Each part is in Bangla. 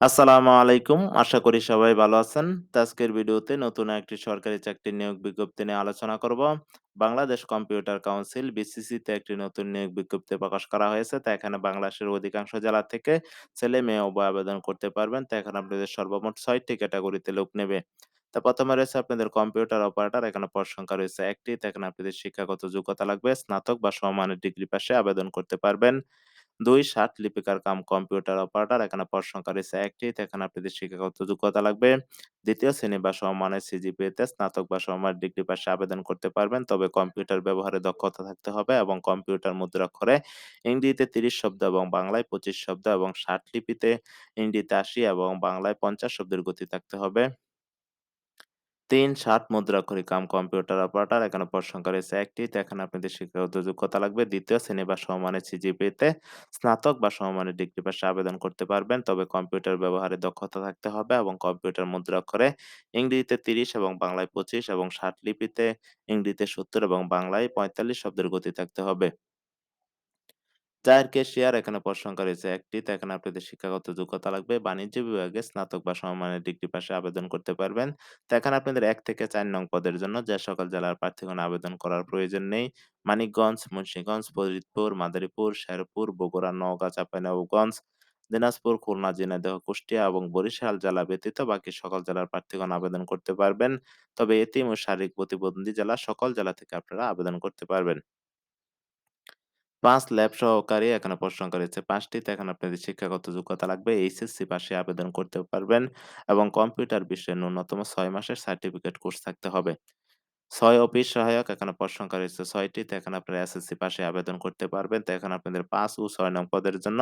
আসসালামু আলাইকুম। আশা করি সবাই ভালো আছেন। আজকের ভিডিওতে নতুন একটি সরকারি চাকরির নিয়োগ বিজ্ঞপ্তি নিয়ে আলোচনা করব। বাংলাদেশ কম্পিউটার কাউন্সিল বিসিসিতে একটি নতুন নিয়োগ বিজ্ঞপ্তি প্রকাশ করা হয়েছে। তো এখানে বাংলাদেশের অধিকাংশ জেলা থেকে ছেলে-মেয়ে উভয় আবেদন করতে পারবেন। তো এখানে আপনাদের সর্বমোট ৬ টি ক্যাটেগরিতে লোক নেবে। তা প্রথমে রয়েছে আপনাদের কম্পিউটার অপারেটর। এখানে পদ সংখ্যা রয়েছে ১ টি। এখানে আপনাদের শিক্ষাগত যোগ্যতা লাগবে। স্নাতক বা সমানের ডিগ্রি পাশে আবেদন করতে পারবেন। ২ ষাট লিপিকার কাম কম্পিউটার অপারেটর, এখানে পদ সংখ্যা রয়েছে ১ টি। তো এখানে আপনাদের শিক্ষাগত যোগ্যতা লাগবে। দ্বিতীয় শ্রেণি বা সমমানের সিজিপিএতে স্নাতক বা সমমানের ডিগ্রি পাশে আবেদন করতে পারবেন। তবে কম্পিউটার ব্যবহারে দক্ষতা থাকতে হবে এবং কম্পিউটার মুদ্রাক্ষরে ইংরেজিতে ৩০ শব্দ এবং বাংলায় ২৫ শব্দ এবং ষাট লিপিতে ইংরেজিতে ৮০ এবং বাংলায় ৫০ শব্দের গতি থাকতে হবে। ৩ ষাট মুদ্রাক্ষরিক কাম কম্পিউটার অপারেটর, এখানে পদ সংখ্যা রয়েছে ১ টি। তো এখানে আপনাদের শিক্ষাগত যোগ্যতা লাগবে। ২য় শ্রেণি বা সমমানের সিজিপিএতে স্নাতক বা সমমানের ডিগ্রি পাশে আবেদন করতে পারবেন। তবে কম্পিউটার ব্যবহারে দক্ষতা থাকতে হবে এবং কম্পিউটার মুদ্রাক্ষরে ইংরেজিতে ৩০ এবং বাংলায় ২৫ এবং ষাট লিপিতে ইংরেজিতে ৭০ এবং বাংলায় ৪৫ শব্দের গতি থাকতে হবে। চায়ের ক্যাশিয়ার এখানে পদ সংখ্যা রয়েছে ১ টি। তো এখানে আপনাদের শিক্ষাগত যোগ্যতা লাগবে। বাণিজ্য বিভাগে স্নাতক বা সমমানের ডিগ্রি পাশে আবেদন করতে পারবেন। তো এখানে আপনাদের ১ থেকে ৪ নং পদের জন্য যে সকল জেলার প্রার্থীগণ আবেদন করার প্রয়োজন নেই। মানিকগঞ্জ, মুন্সিগঞ্জ, ফরিদপুর, মাদারীপুর, শেরপুর, বগুড়া, নওগাঁ, চাঁপাইনবাবগঞ্জ, দিনাজপুর, খুলনা, ঝিনাইদহ, কুষ্টিয়া এবং বরিশাল জেলা ব্যতীত বাকি সকল জেলার প্রার্থীগণ আবেদন করতে পারবেন। তবে এতিম ও শারীরিক প্রতিবন্ধী জেলা সকল জেলা থেকে আপনারা আবেদন করতে পারবেন। ৫ ল্যাব সহকারী এখানে প্রশ্ন করেছে, পাঁচটিতে ৫ টি। তো এখানে আপনাদের শিক্ষাগত যোগ্যতা লাগবে। এইচএসসি পাশে আবেদন করতে পারবেন এবং কম্পিউটার বিষয়ে ন্যূনতম ছয় মাসের সার্টিফিকেট কোর্স থাকতে হবে। ৬ অফিস সহায়ক এখানে পদ সংখ্যা রয়েছে ৬ টি। তো এখানে আপনারা এসএসসি পাশে আবেদন করতে পারবেন। তো এখানে আপনাদের ৫ ও ৬ নং পদের জন্য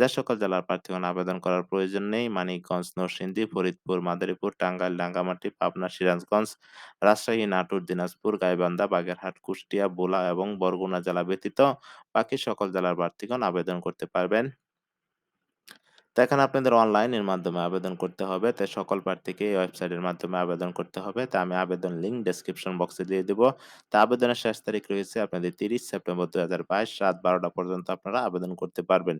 যে সকল জেলার প্রার্থীগণ আবেদন করার প্রয়োজন নেই। মানিকগঞ্জ, নরসিংদী, ফরিদপুর, মাদারীপুর, টাঙ্গাইল, রাঙ্গামাটি, পাবনা, সিরাজগঞ্জ, রাজশাহী, নাটোর, দিনাজপুর, গাইবান্ধা, বাগেরহাট, কুষ্টিয়া, ভোলা এবং বরগুনা জেলা ব্যতীত বাকি সকল জেলার প্রার্থীগণ আবেদন করতে পারবেন। তো এখানে আপনাদের অনলাইনের মাধ্যমে আবেদন করতে হবে। তো সকল প্রার্থীকে এই ওয়েবসাইটের মাধ্যমে আবেদন করতে হবে। তো আমি আবেদন লিঙ্ক ডেসক্রিপশন বক্সে দিয়ে দিব। তো আবেদনের শেষ তারিখ রয়েছে আপনাদের ৩০ সেপ্টেম্বর ২০২২ রাত ১২টা পর্যন্ত আপনারা আবেদন করতে পারবেন।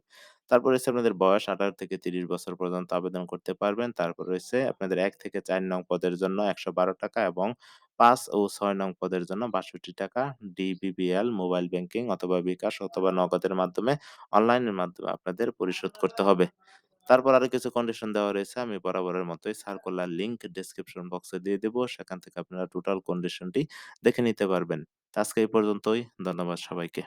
তারপর রয়েছে আপনাদের বয়স ১৮ থেকে ৩০ বছর পর্যন্ত আবেদন করতে পারবেন। তারপর রয়েছে আপনাদের এক থেকে চার নং পদের জন্য ৳১১২ টাকা এবং পাঁচ ও ছয় নং পদের জন্য ৳৬২ টাকা ডিবিবিএল, মোবাইল ব্যাংকিং অথবা বিকাশ অথবা নগদের মাধ্যমে অনলাইনের মাধ্যমে আপনাদের পরিশোধ করতে হবে। তারপর আরও কিছু কন্ডিশন দেওয়া রয়েছে। আমি বরাবরের মতোই সার্কুলার লিংক ডেসক্রিপশন বক্সে দিয়ে দেবো সেখান থেকে আপনারা টোটাল কন্ডিশনটি দেখে নিতে পারবেন। আজকে এই পর্যন্তই। ধন্যবাদ সবাইকে।